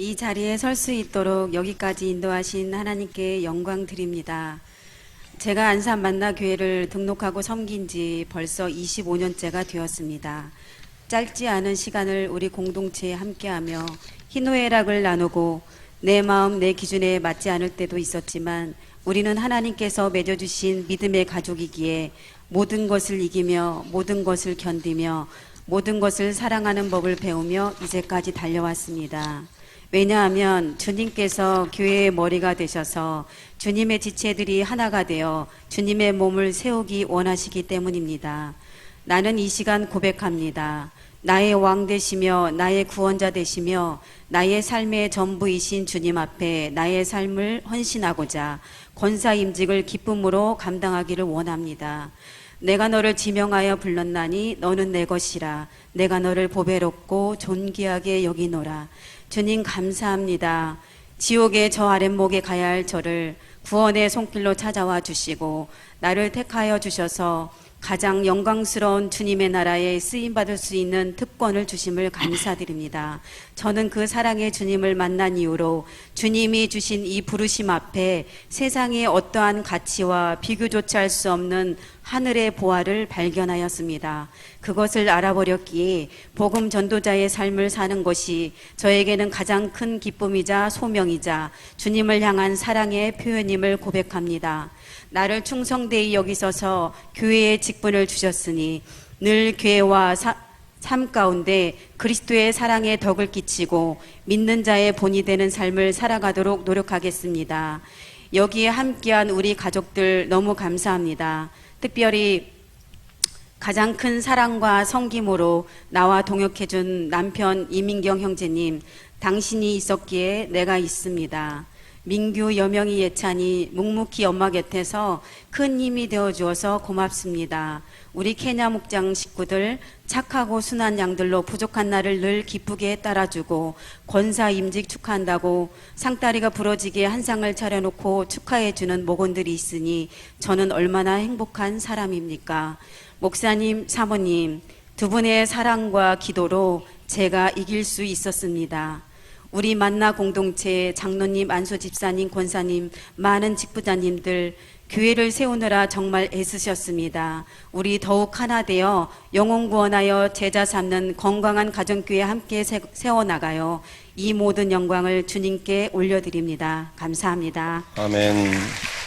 이 자리에 설 수 있도록 여기까지 인도하신 하나님께 영광 드립니다. 제가 안산 만나 교회를 등록하고 섬긴 지 벌써 25년째가 되었습니다. 짧지 않은 시간을 우리 공동체에 함께하며 희노애락을 나누고 내 마음 내 기준에 맞지 않을 때도 있었지만 우리는 하나님께서 맺어주신 믿음의 가족이기에 모든 것을 이기며 모든 것을 견디며 모든 것을 사랑하는 법을 배우며 이제까지 달려왔습니다. 왜냐하면 주님께서 교회의 머리가 되셔서 주님의 지체들이 하나가 되어 주님의 몸을 세우기 원하시기 때문입니다. 나는 이 시간 고백합니다. 나의 왕 되시며 나의 구원자 되시며 나의 삶의 전부이신 주님 앞에 나의 삶을 헌신하고자 권사 임직을 기쁨으로 감당하기를 원합니다. 내가 너를 지명하여 불렀나니 너는 내 것이라 내가 너를 보배롭고 존귀하게 여기노라 주님 감사합니다. 지옥의 저 아랫목에 가야 할 저를 구원의 손길로 찾아와 주시고 나를 택하여 주셔서 가장 영광스러운 주님의 나라에 쓰임 받을 수 있는 특권을 주심을 감사드립니다. 저는 그 사랑의 주님을 만난 이후로 주님이 주신 이 부르심 앞에 세상의 어떠한 가치와 비교조차 할 수 없는 하늘의 보화를 발견하였습니다. 그것을 알아버렸기에 복음 전도자의 삶을 사는 것이 저에게는 가장 큰 기쁨이자 소명이자 주님을 향한 사랑의 표현임을 고백합니다. 나를 충성되이 여기서서 교회의 직분을 주셨으니 늘 교회와 사- 삶 가운데 그리스도의 사랑의 덕을 끼치고 믿는 자의 본이 되는 삶을 살아가도록 노력하겠습니다. 여기에 함께한 우리 가족들 너무 감사합니다. 특별히 가장 큰 사랑과 성김으로 나와 동역해준 남편 이민경 형제님, 당신이 있었기에 내가 있습니다. 민규 여명이 예찬이 묵묵히 엄마 곁에서 큰 힘이 되어 주어서 고맙습니다. 우리 케냐 목장 식구들 착하고 순한 양들로 부족한 나를 늘 기쁘게 따라주고 권사 임직 축하한다고 상다리가 부러지게 한 상을 차려놓고 축하해주는 목원들이 있으니 저는 얼마나 행복한 사람입니까? 목사님, 사모님, 두 분의 사랑과 기도로 제가 이길 수 있었습니다. 우리 만나 공동체 장로님, 안수 집사님, 권사님, 많은 직부자님들 교회를 세우느라 정말 애쓰셨습니다. 우리 더욱 하나 되어 영혼 구원하여 제자 삼는 건강한 가정교회 함께 세- 세워나가요. 이 모든 영광을 주님께 올려드립니다. 감사합니다. 아멘.